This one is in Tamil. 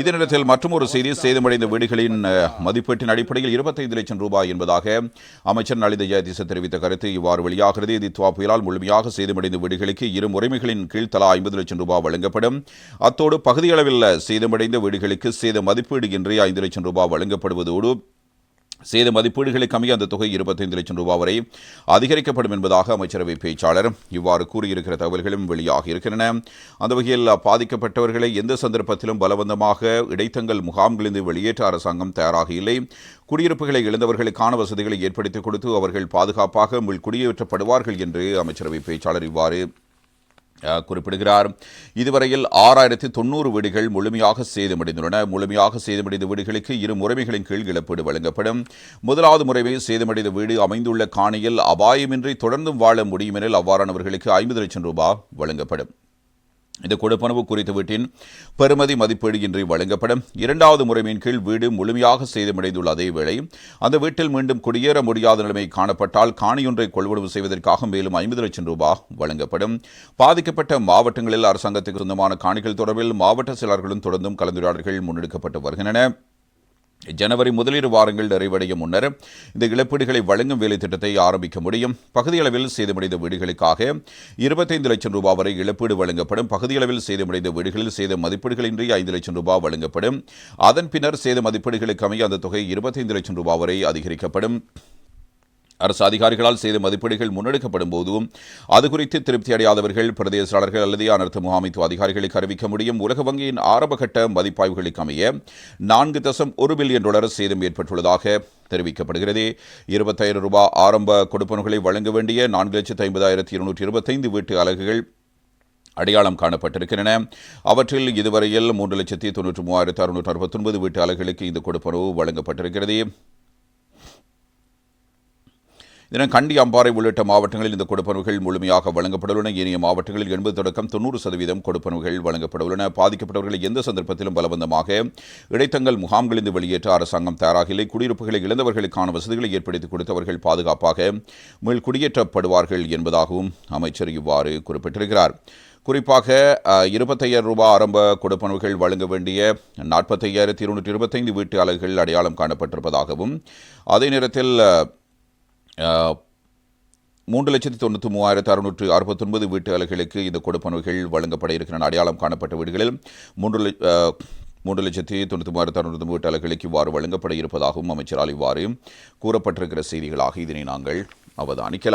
இதே நேரத்தில் மற்றொரு செய்தி சேதமடைந்த வீடுகளின் மதிப்பீட்டின் அடிப்படையில் இருபத்தைந்து லட்சம் ரூபாய் என்பதாக அமைச்சர் நளித ஜெயதிச தெரிவித்த கருத்து இவ்வாறு வெளியாகிறது. தித்வா புயலால் முழுமையாக சேதமடைந்த வீடுகளுக்கு இரு முறைமைகளின் கீழ் தலா ஐம்பது லட்சம் ரூபாய் வழங்கப்படும். அத்தோடு பகுதியளவில் சேதமடைந்த வீடுகளுக்கு சேத மதிப்பீடு இன்றி ஐந்து லட்சம் ரூபாய் வழங்கப்படுவதோடு சேத மதிப்பீடுகளுக்கு அமைய அந்த தொகை இருபத்தைந்து லட்சம் ரூபாய் வரை அதிகரிக்கப்படும் என்பதாக அமைச்சரவை பேச்சாளர் இவ்வாறு கூறியிருக்கிற தகவல்களும் வெளியாக இருக்கின்றன. அந்த வகையில் பாதிக்கப்பட்டவர்களை எந்த சந்தர்ப்பத்திலும் பலவந்தமாக இடைத்தங்கள் முகாம்களிலிருந்து வெளியேற்ற அரசாங்கம் தயாராக இல்லை குடியிருப்புகளை இழந்தவர்களுக்கான வசதிகளை ஏற்படுத்திக் கொடுத்து அவர்கள் பாதுகாப்பாக உள் குடியேற்றப்படுவார்கள் என்று அமைச்சரவை பேச்சாளர் இவ்வாறு குறிப்பிடுகிறார். இதுவரையில் ஆறாயிரத்தி தொண்ணூறு வீடுகள் முழுமையாக சேதமடைந்துள்ளன. முழுமையாக சேதமடைந்த வீடுகளுக்கு இரு முறைமைகளின் கீழ் இழப்பீடு வழங்கப்படும். முதலாவது முறைமை சேதமடைந்த வீடு அமைந்துள்ள காணியில் அபாயமின்றி தொடர்ந்தும் வாழ முடியும் எனில் அவ்வாறானவர்களுக்கு ஐம்பது லட்சம் ரூபாய் வழங்கப்படும். இந்த கொடுப்பனவு குறித்த வீட்டின் பெறுமதி மதிப்பீடு இன்றி வழங்கப்படும். இரண்டாவது முறைமையின் கீழ் வீடு முழுமையாக சேதமடைந்துள்ள அதேவேளை அந்த வீட்டில் மீண்டும் குடியேற முடியாத நிலைமை காணப்பட்டால் காணியொன்றை கொள்வனவு செய்வதற்காக மேலும் ஐம்பது லட்சம் ரூபாய் வழங்கப்படும். பாதிக்கப்பட்ட மாவட்டங்களில் அரசாங்கத்துக்கு சொந்தமான காணிகள் தொடர்பில் மாவட்ட செயலாளர்களும் தொடர்ந்தும் கலந்துரையாடல்கள் முன்னெடுக்கப்பட்டு வருகின்றன. ஜனவரி முதலீடு வாரங்கள் நிறைவடையும் முன்னர் இந்த இழப்பீடுகளை வழங்கும் வேலை திட்டத்தை ஆரம்பிக்க முடியும். பகுதியளவில் சேதமடைந்த வீடுகளுக்காக இருபத்தைந்து லட்சம் ரூபாய் வரை இழப்பீடு வழங்கப்படும். பகுதியளவில் சேதமடைந்த வீடுகளில் சேத மதிப்பீடுகளின்றி ஐந்து லட்சம் ரூபாய் வழங்கப்படும். அதன் பின்னர் சேத மதிப்பீடுகளுக்கு அமைய அந்த தொகை இருபத்தைந்து லட்சம் ரூபாய் வரை அதிகரிக்கப்படும். அரசு அதிகாரிகளால் செய்த மதிப்பீடுகள் முன்னெடுக்கப்படும் போதும் அது குறித்து திருப்தி அடையாதவர்கள் பிரதேசாளர்கள் அல்லது அனர்த்த முகாமைத்துவ அதிகாரிகளுக்கு அறிவிக்க முடியும். உலக வங்கியின் ஆரம்பகட்ட மதிப்பாய்வுகளுக்கு அமைய நான்கு தசம் ஒரு பில்லியன் டாலர் சேதம் ஏற்பட்டுள்ளதாக தெரிவிக்கப்படுகிறது. இருபத்தாயிரம் ரூபாய் ஆரம்ப கொடுப்பனவுகளை வழங்க வேண்டிய நான்கு லட்சத்து ஐம்பதாயிரத்தி இருநூற்றி இருபத்தைந்து வீட்டு அலகுகள் அடையாளம் காணப்பட்டிருக்கின்றன. அவற்றில் இதுவரையில் மூன்று லட்சத்தி தொன்னூற்றி மூவாயிரத்து அறுநூற்று அறுபத்தொன்பது வீட்டு அலகுகளுக்கு இந்த கொடுப்பனவு வழங்கப்பட்டிருக்கிறது. தினம் கண்டி அம்பாறை உள்ளிட்ட மாவட்டங்களில் இந்த கொடுப்பனவுகள் முழுமையாக வழங்கப்படவுள்ளன. ஏனைய மாவட்டங்களில் எண்பது தொடக்கம் தொண்ணூறு சதவீதம் கொடுப்பனவுகள் வழங்கப்படவுள்ளன. பாதிக்கப்பட்டவர்களை எந்த சந்தர்ப்பத்திலும் பலவந்தமாக இடைத்தங்கள் முகாம்களிலிருந்து வெளியேற்ற அரசாங்கம் தயாராக இல்லை குடியிருப்புகளை இழந்தவர்களுக்கான வசதிகளை ஏற்படுத்தி கொடுத்தவர்கள் பாதுகாப்பாக மீள் குடியேற்றப்படுவார்கள் என்பதாகவும் அமைச்சர் இவ்வாறு குறிப்பிட்டிருக்கிறார். குறிப்பாக இருபத்தையாயிரம் ரூபாய் ஆரம்ப கொடுப்பனவுகள் வழங்க வேண்டிய நாற்பத்தையாயிரத்தி இருநூற்றி இருபத்தைந்து வீட்டு அலகுகள் அடையாளம் காணப்பட்டிருப்பதாகவும் அதே நேரத்தில் மூன்று லட்சத்தி தொண்ணூற்றி மூவாயிரத்து அறுநூற்று அறுபத்தொன்பது வீட்டு அலைகளுக்கு இந்த கொடுப்பனவுகள் வழங்கப்பட இருக்கின்றன அடையாளம் காணப்பட்ட வீடுகளில் மூன்று மூன்று லட்சத்தி தொண்ணூற்றி மூவாயிரத்து அறுநூறு வீட்டு அலைகளுக்கு இவ்வாறு வழங்கப்பட இருப்பதாகவும் அமைச்சரால் இவ்வாறு கூறப்பட்டிருக்கிற செய்திகளாக இதனை நாங்கள் அவதானிக்கலாம்.